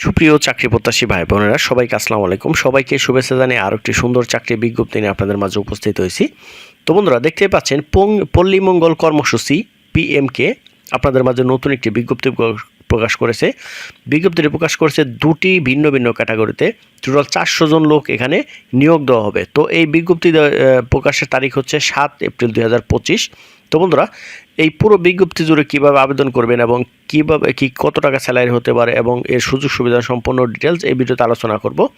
সুপ্রিয় চাকরি প্রত্যাশী ভাই বোনেরা, সবাইকে আসসালামু আলাইকুম। সবাইকে শুভেচ্ছা জানিয়ে আরও একটি সুন্দর চাকরি বিজ্ঞপ্তি নিয়ে আপনাদের মাঝে উপস্থিত হয়েছি। তো বন্ধুরা দেখতে পাচ্ছেন পং- পল্লী মঙ্গল কর্মসূচি পিএমকে আপনাদের মাঝে নতুন একটি বিজ্ঞপ্তি প্র- প্রকাশ করেছে। বিজ্ঞপ্তিটি প্রকাশ করেছে দুটি ভিন্ন ভিন্ন ক্যাটাগরিতে। টোটাল চারশো জন লোক এখানে নিয়োগ দেওয়া হবে। তো এই বিজ্ঞপ্তি প্রকাশের তারিখ হচ্ছে সাত এপ্রিল দুই হাজার পঁচিশ। তো বন্ধুরা, এই পুরো বিজ্ঞপ্তি জুড়ে কীভাবে আবেদন করবেন এবং কীভাবে, কি কত টাকা স্যালারি হতে পারে এবং এর সুযোগ সুবিধা সম্পূর্ণ ডিটেলস এই ভিডিওতে আলোচনা করব।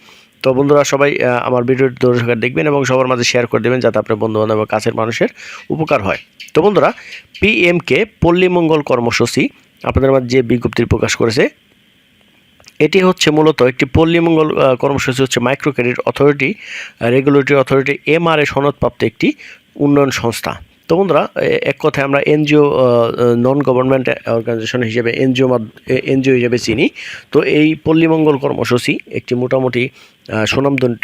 তো বন্ধুরা সবাই আমার ভিডিওটি দর্শক দেখবেন এবং সবার মাঝে শেয়ার করে দেবেন যাতে আপনার বন্ধু বান্ধব কাছের মানুষের উপকার হয়। তো বন্ধুরা পিএমকে পল্লী মঙ্গল কর্মসূচি আপনাদের মাঝে যে বিজ্ঞপ্তি প্রকাশ করেছে, এটি হচ্ছে মূলত একটি পল্লী মঙ্গল কর্মসূচি হচ্ছে micro credit authority regulatory authority MRA সনদপ্রাপ্ত একটি উন্নয়ন সংস্থা। তো বন্ধুরা এক কথায় আমরা এনজিও নন গভর্নমেন্ট অর্গানাইজেশন হিসেবে, এনজিও এনজিও হিসেবে চিনি। তো এই পল্লী মঙ্গল কর্মসূচি একটি মোটামুটি সুনামধন্য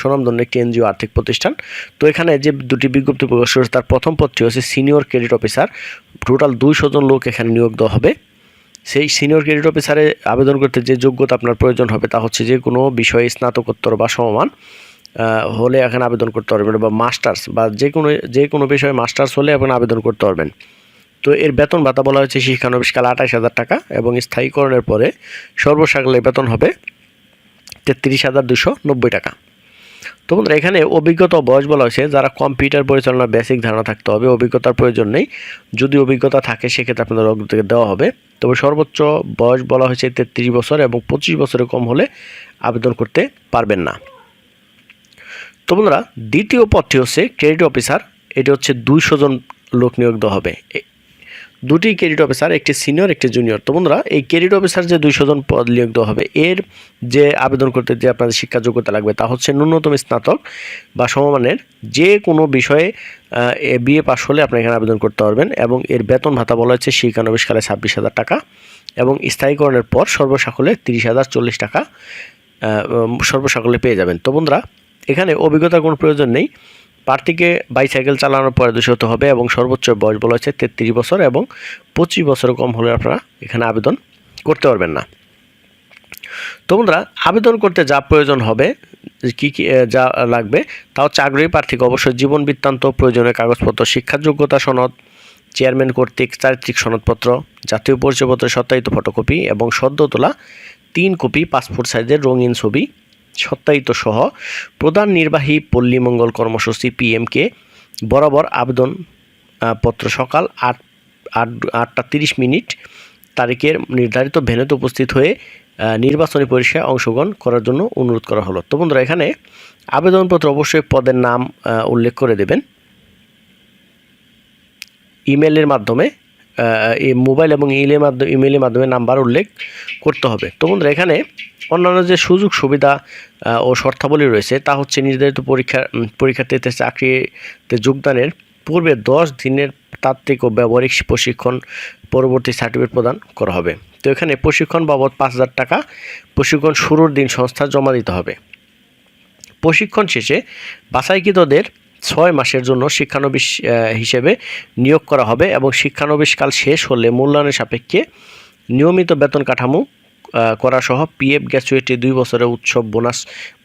সুনামধন্য একটি এনজিও আর্থিক প্রতিষ্ঠান। তো এখানে যে দুটি বিজ্ঞপ্তি প্রকাশ করেছে, তার প্রথম পদটি হচ্ছে সিনিয়র ক্রেডিট অফিসার। টোটাল দুইশো জন লোক এখানে নিয়োগ দেওয়া হবে। সেই সিনিয়র ক্রেডিট অফিসারে আবেদন করতে যে যোগ্যতা আপনার প্রয়োজন হবে, তা হচ্ছে যে কোনো বিষয়ে স্নাতকোত্তর বা সমমান। হলে এখানে আবেদন করতে পারবেন বা মাস্টার্স বা যে কোনো যে কোনো বিষয়ে মাস্টার্স হলে এখন আবেদন করতে পারবেন। তো এর বেতন ভাতা বলা হয়েছে শিক্ষানবিশকাল আঠাশ হাজার টাকা এবং স্থায়ীকরণের পরে সর্বসাকলে বেতন হবে তেত্রিশ হাজার দুশো নব্বই টাকা। তো বন্ধুরা, এখানে অভিজ্ঞতা বয়স বলা হয়েছে, যারা কম্পিউটার পরিচালনার বেসিক ধারণা থাকতে হবে, অভিজ্ঞতার প্রয়োজন নেই। যদি অভিজ্ঞতা থাকে, সেক্ষেত্রে আপনাদের অগ্রগতিকে দেওয়া হবে। তবে সর্বোচ্চ বয়স বলা হয়েছে তেত্রিশ বছর এবং পঁচিশ বছরের কম হলে আবেদন করতে পারবেন না। তো বন্ধুরা, দ্বিতীয় পদটি হচ্ছে ক্রেডিট অফিসার এটি হচ্ছে দুইশো জন লোক নিয়োগ দেওয়া হবে। দুটি ক্রেডিট অফিসার একটি সিনিয়র একটি জুনিয়র তো বন্ধুরা, এই ক্রেডিট অফিসার যে দুইশো জন পদ নিয়োগ দেওয়া হবে, এর যে আবেদন করতে যে আপনাদের শিক্ষা যোগ্যতা লাগবে, তা হচ্ছে ন্যূনতম স্নাতক বা সমমানের যে কোনো বিষয়ে এ, বিএ পাশ হলে আপনি এখানে আবেদন করতে পারবেন এবং এর বেতন ভাতা বলা হচ্ছে শিক্ষানবিশকালে ছাব্বিশ হাজার টাকা এবং স্থায়ীকরণের পর সর্বসাকলে তিরিশ হাজার চল্লিশ টাকা সর্বসাকলে পেয়ে যাবেন। তো বন্ধুরা এখানে অভিজ্ঞতার কোনো প্রয়োজন নেই। প্রার্থীকে বাইসাইকেল চালানোর পরে দোষী হতে হবে এবং সর্বোচ্চ বয়স বলা হচ্ছে তেত্রিশ বছর এবং পঁচিশ বছর কম হলে আপনারা এখানে আবেদন করতে পারবেন না। তো বন্ধুরা, আবেদন করতে যা প্রয়োজন হবে, কি কি যা লাগবে তাও আগ্রহী প্রার্থীকে অবশ্যই জীবন বৃত্তান্ত, প্রয়োজনীয় কাগজপত্র শিক্ষার যোগ্যতা সনদ, চেয়ারম্যান কর্তৃক চারিত্রিক সনদপত্র, জাতীয় পরিচয়পত্র সত্যায়িত ফটোকপি এবং সদ্য তোলা তিন কপি পাসপোর্ট সাইজের রঙিন ছবি সত্যায়িত সহ প্রধান নির্বাহী পল্লী মঙ্গল কর্মসূচি পিএমকে বরাবর আবেদন পত্র সকাল আট আট, আটটা তিরিশ মিনিট তারিখের নির্ধারিত ভেন্যুতে উপস্থিত হয়ে নির্বাচনী পরীক্ষায় অংশগ্রহণ করার জন্য অনুরোধ করা হলো। তো বন্ধুরা, এখানে আবেদনপত্র অবশ্যই পদের নাম উল্লেখ করে দেবেন। ইমেলের মাধ্যমে মোবাইল এবং ইমেলের মাধ্যমে ইমেলের মাধ্যমে নাম্বার উল্লেখ করতে হবে। তো বন্ধুরা এখানে অন্যান্য যে সুযোগ সুবিধা ও শর্তাবলী রয়েছে তা হচ্ছে নির্ধারিত পরীক্ষা উম, পরীক্ষার্থীদের চাকরিতে যোগদানের পূর্বে দশ দিনের তাত্ত্বিক ও ব্যবহারিক প্রশিক্ষণ পরবর্তী সার্টিফিকেট প্রদান করা হবে। তো এখানে প্রশিক্ষণ বাবদ পাঁচ হাজার টাকা প্রশিক্ষণ শুরুর দিন সংস্থা জমা দিতে হবে। প্রশিক্ষণ শেষে বাছাইকৃতদের ছয় মাসের জন্য শিক্ষানবিশ হিসেবে নিয়োগ করা হবে এবং শিক্ষানবিশকাল শেষ হলে মূল্যায়নের সাপেক্ষে নিয়মিত বেতন কাঠামো করা সহ পিএফ গ্র্যাচুইটি দুই বছরের উৎসব বোনাস,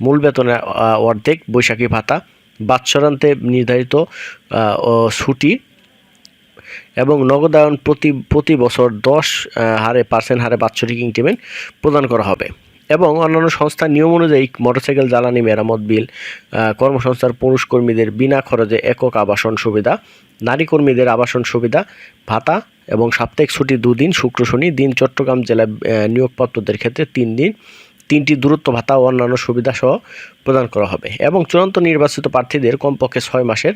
মূল বেতনের অর্ধেক বৈশাখী ভাতা, বাৎসরান্তে নির্ধারিত ছুটি এবং নগদায়ন প্রতি প্রতি বছর দশ হারে পার্সেন্ট হারে বাৎসরিক ইনক্রিমেন্ট প্রদান করা হবে। এবং অন্যান্য সংস্থার নিয়ম অনুযায়ী মোটরসাইকেল জ্বালানি মেরামত বিল কর্মসংস্থার পুরুষ কর্মীদের বিনা খরচে একক আবাসন সুবিধা নারী কর্মীদের আবাসন সুবিধা ভাতা এবং সাপ্তাহিক ছুটি দুদিন শুক্র শনি দিন চট্টগ্রাম জেলা আহ, নিয়োগপ্রাপ্তদের ক্ষেত্রে তিন দিন তিনটি দূরত্ব ভাতা ও অন্যান্য সুবিধা সহ প্রদান করা হবে। এবং চূড়ান্ত নির্বাচিত প্রার্থীদের কমপক্ষে ছয় মাসের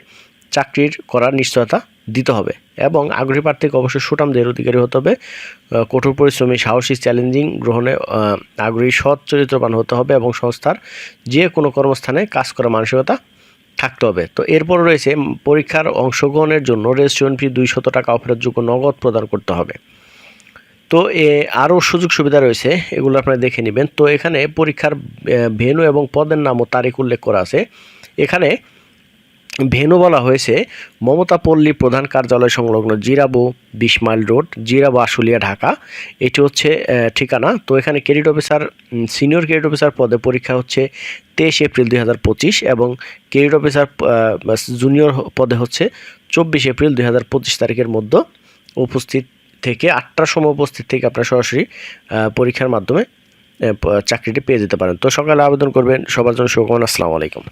চাকরির করার নিশ্চয়তা দিতে হবে। এবং আগ্রহী প্রার্থীকে অবশ্যই সুটামদের অধিকারী হতে হবে। কঠোর পরিশ্রমী, সাহসী, চ্যালেঞ্জিং গ্রহণে আগ্রহী, সৎ চরিত্রবান হতে হবে এবং সংস্থার যে কোনো কর্মস্থানে কাজ করার মানসিকতা থাকতে হবে। তো এরপর রয়েছে পরীক্ষার অংশগ্রহণের জন্য রেজিস্ট্রেশন ফি দুইশত টাকা অফেরতযোগ্য নগদ প্রদান করতে হবে। তো এ, আরও সুযোগ সুবিধা রয়েছে, এগুলো আপনারা দেখে নেবেন। তো এখানে পরীক্ষার ভেনু এবং পদের নাম ও তারিখ উল্লেখ করা আছে। এখানে ভেনু বলা হয়েছে, মমতা পল্লী প্রধান কার্যালয় সংলগ্ন জিরাবো বিশ মাইল রোড, জিরাবো আশুলিয়া, ঢাকা। এটি হচ্ছে ঠিকানা। তো এখানে credit officer senior credit officer পদে পরীক্ষা হচ্ছে তেইশ এপ্রিল দুই হাজার পঁচিশ এবং ক্রেডিট অফিসার জুনিয়র পদে হচ্ছে চব্বিশ এপ্রিল দুই হাজার পঁচিশ তারিখের মধ্যে উপস্থিত থেকে, আটটার সময় উপস্থিত থেকে আপনার সরাসরি পরীক্ষার মাধ্যমে চাকরিটি পেয়ে যেতে পারেন। তো সকালে আবেদন করবেন। সবার জন্য শুভকামনা। আসসালামু আলাইকুম।